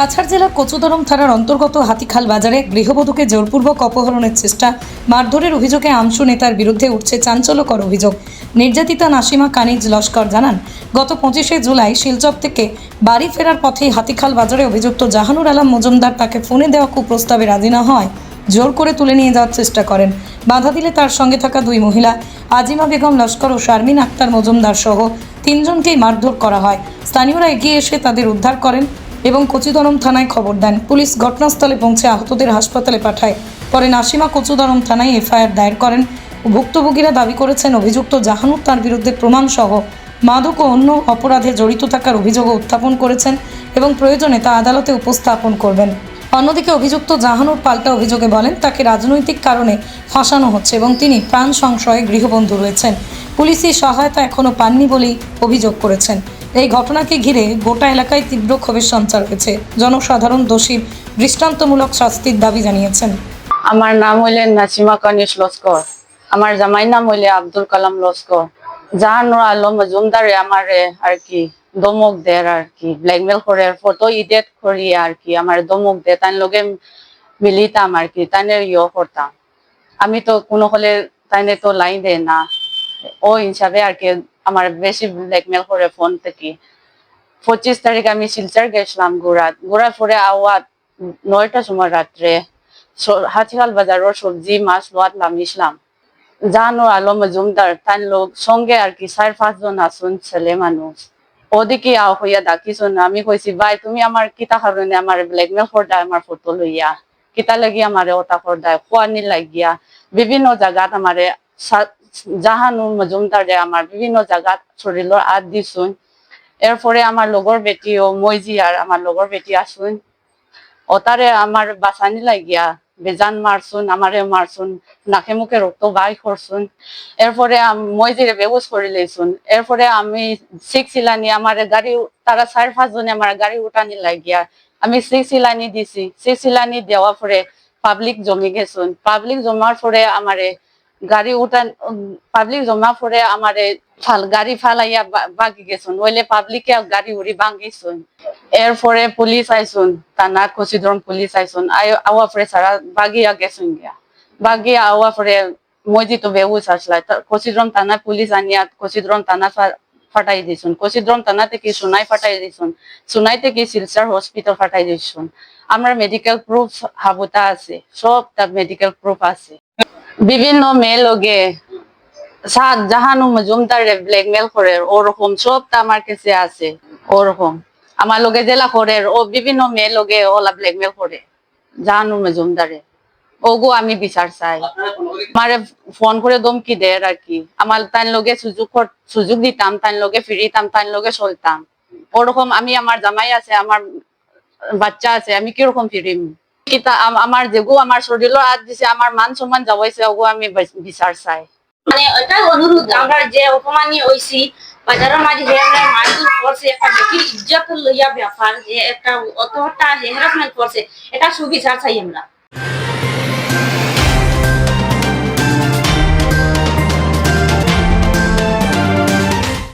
কাছাড় জেলার কচুদরম থানার অন্তর্গত হাতিখাল বাজারে গৃহবধূকে জোরপূর্বক অপহরণের চেষ্টা, মারধরের অভিযোগে আমশু নেতার বিরুদ্ধে উঠছে চাঞ্চল্যকর অভিযোগ। নির্যাতিতা নাসিমা কানিজ লস্কর জানান, গত পঁচিশে জুলাই শিলচর থেকে বাড়ি ফেরার পথে হাতিখাল বাজারে অভিযুক্ত জাহানুর আলম মজুমদার তাকে ফোনে দেওয়া কুপ্রস্তাবে রাজি না হয়, জোর করে তুলে নিয়ে যাওয়ার চেষ্টা করেন। বাধা দিলে তার সঙ্গে থাকা দুই মহিলা, আজিমা বেগম লস্কর ও শারমিন আক্তার মজুমদার সহ তিনজনকেই মারধর করা হয়। স্থানীয়রা এগিয়ে এসে তাদের উদ্ধার করেন। এবং কচুদরম থানায় খবর দেন। পুলিশ ঘটনাস্থলে পৌঁছে আহতদের হাসপাতালে পাঠায়। পরে নাসিমা কচুদরম থানায় এফআইআর দায়ের করেন। ভুক্তভোগীরা দাবি করেছেন, অভিযুক্ত জাহানুর তার বিরুদ্ধে প্রমাণসহ মাদক ও অন্য অপরাধে জড়িত থাকার অভিযোগও উত্থাপন করেছেন এবং প্রয়োজনে তা আদালতে উপস্থাপন করবেন। অন্যদিকে অভিযুক্ত জাহানুর পাল্টা অভিযোগে বলেন, তাকে রাজনৈতিক কারণে ফাঁসানো হচ্ছে এবং তিনি প্রাণ সংশয়ে গৃহবন্ধু রয়েছেন। পুলিশি সহায়তা এখনও পাননি বলেই অভিযোগ করেছেন। এই ঘটনাকে ঘিরে গোটা এলাকায় তীব্র ক্ষোভের সঞ্চার হয়েছে। জনসাধারণ দোষীর দৃষ্টান্তমূলক শাস্তির দাবি জানিয়েছেন। আমার নাম হইলে নাসিমা কানিস লস্কর। আমার জামাই নাম হইলে আব্দুল কালাম লস্কর। জাহানুর আলম মজুমদারে আমার আর কি দমক দের আর কি ব্ল্যাকমেল করে ফটো ইডিট করি আর কি আমার দমক দে তাই লগে মিলিতাম আর কি, তাইনে ইয়ে করতাম। আমি তো কোনো হলে তাইনে তো লাইন দে না। ও হিসাবে আর কি আমার বেশি ব্ল্যাকমেল করে ফোন থেকে। পঁচিশ তারিখ আমি শিলচর গেছিলাম গুড়াত গুড়ার পরে আওয়াত নয়টার সময় রাত্রে। হাতিখাল বাজারের সবজি, মাছ লোয়াত নামিছিলাম জানো আলো মজুমদার তার লোক, সঙ্গে আর কি, চার, পাঁচজন আসুন ছেলে মানুষ। ওদিকে আও হইয়া ডাকিছুন, আমি কইছি, ভাই, তুমি আমার কিতা কারণে আমার ব্ল্যাকমেল করদা, আমার ফটো লইয়া? কিতা লাগি আমারে ওটা করদা? খোয়ানি লাগিয়া? বিভিন্ন জায়গাত আমারে জাহানুর মজুমদারে আমার বিভিন্ন জায়গাত শরীরের আদ দিছুন। এরপরে আমার লগর বেটি ও মইজি আর আমার লগর বেটি আসুন। ওতারে আমার বাসানি লাগিয়া বেজান মারছুন আমারে মারছুন নাকে মুখে রক্ত বাই করছুন এরপরে মই যে করে লইছুন এরপরে আমি শিখছিলানি আমার গাড়ি তারা চার পাঁচ জনে আমার গাড়ি উঠানি লাগিয়া আমি শিখছিলানি দিছি। শিখছিলানি দেওয়ার পরে পাবলিক জমি গেছুন পাবলিক জমার পরে আমারে গাড়ি উঠান পাবলিক জমা পরে আমারে ফাল, গাড়ি ফালাইয়া বাগি গেছুন। ওইলে পাবলিকে গাড়ি উড়ি ভাঙিছুন এরপরে পুলিশ আইসুন থানা কচিদ্রম পুলিশ আইসুন আই- আওয়া পরে সারা বাগিয়া গেছুন গিয়া। বাগিয়া আওয়া পরে যেহেতু বেউস আসলাই কচিদ্রম থানা পুলিশ আনিয়া কচিদ্রম ফা- ফাটাই দিছুন। কচিদ্রম থানা থেকে সোনাই ফাটাই দিছুন? সোনাই থেকে শিলচর হসপিটাল ফাটাই দিছুন? আমার মেডিকেল প্রুফ হাবুতা আছে, সব তার মেডিকেল প্রুফ আছে। বিভিন্ন মেয়ে লগে সাত জাহানু মজুমদার ব্ল্যাকমেল করে, ওরকম সব তা আমার কাছে আছে, ওরকম। আমার লগে জেলা করে, ও বিভিন্ন মেয়ে লগে ওলা ব্ল্যাকমেল করে জাহানু মজুমদারে ওগো আমি বিচার চাই। আমারে ফোন করে দমকি দেয় আর কি। আমার তার লগে সুযোগ সুযোগ দিতাম তার লগে ফিরিতাম তার লগে চলতাম। ওরকম আমি, আমার জামাই আছে, আমার বাচ্চা আছে, আমি কীরকম ফিরিম? কিতা আম- আমার যেগু আমার শরীরের হাত দিছে আমার মান সম্মান যাবাইছে ওগো আমি বিচার চাই। মানে এটা অনুরোধ আমরা যে অপমানি হইছি বাজারের মাঝে যে আমরা মারধর করছে একটা বেটির ইজ্জত লইয়া ব্যাপার যে একটা অতটা হ্যারাসমেন্ট করছে এটা সুবিচার চাই আমরা।